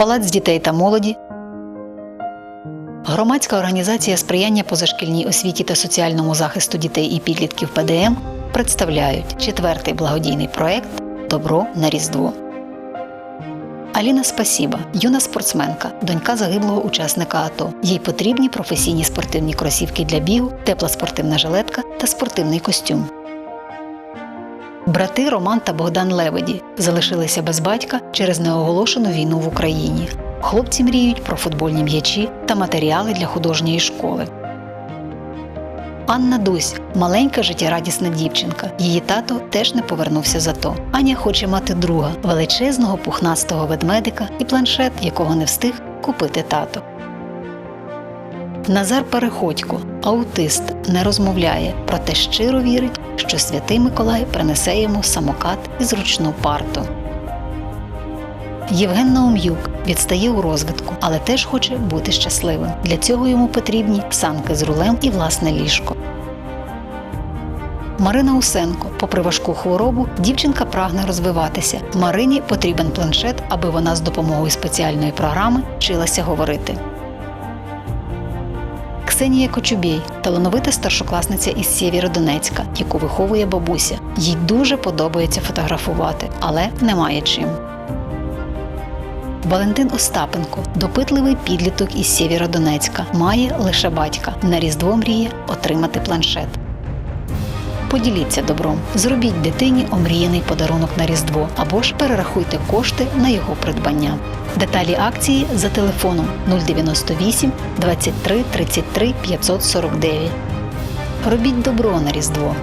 Палац дітей та молоді, Громадська організація сприяння позашкільній освіті та соціальному захисту дітей і підлітків ПДМ представляють четвертий благодійний проект Добро на Різдво. Аліна Спасіба, юна спортсменка, донька загиблого учасника АТО. Їй потрібні професійні спортивні кросівки для бігу, тепла спортивна жилетка та спортивний костюм. Брати Роман та Богдан Лебеді залишилися без батька через неоголошену війну в Україні. Хлопці мріють про футбольні м'ячі та матеріали для художньої школи. Анна Дусь маленька життєрадісна дівчинка. Її тато теж не повернувся за то. Аня хоче мати друга величезного пухнастого ведмедика і планшет, якого не встиг купити тато. Назар Переходько, аутист, не розмовляє, проте щиро вірить, що святий Миколай принесе йому самокат і зручну парту. Євген Наум'юк відстає у розвитку, але теж хоче бути щасливим. Для цього йому потрібні санки з рулем і власне ліжко. Марина Усенко, попри важку хворобу, дівчинка прагне розвиватися. Марині потрібен планшет, аби вона з допомогою спеціальної програми вчилася говорити. Ксенія Кочубєй талановита старшокласниця із Сєвєродонецька, яку виховує бабуся. Їй дуже подобається фотографувати, але немає чим. Валентин Остапенко, допитливий підліток із Сєвєродонецька, має лише батька. На Різдво мріє отримати планшет. Поділіться добром, зробіть дитині омріяний подарунок на Різдво або ж перерахуйте кошти на його придбання. Деталі акції за телефоном 098 23 33 549. Робіть добро на Різдво.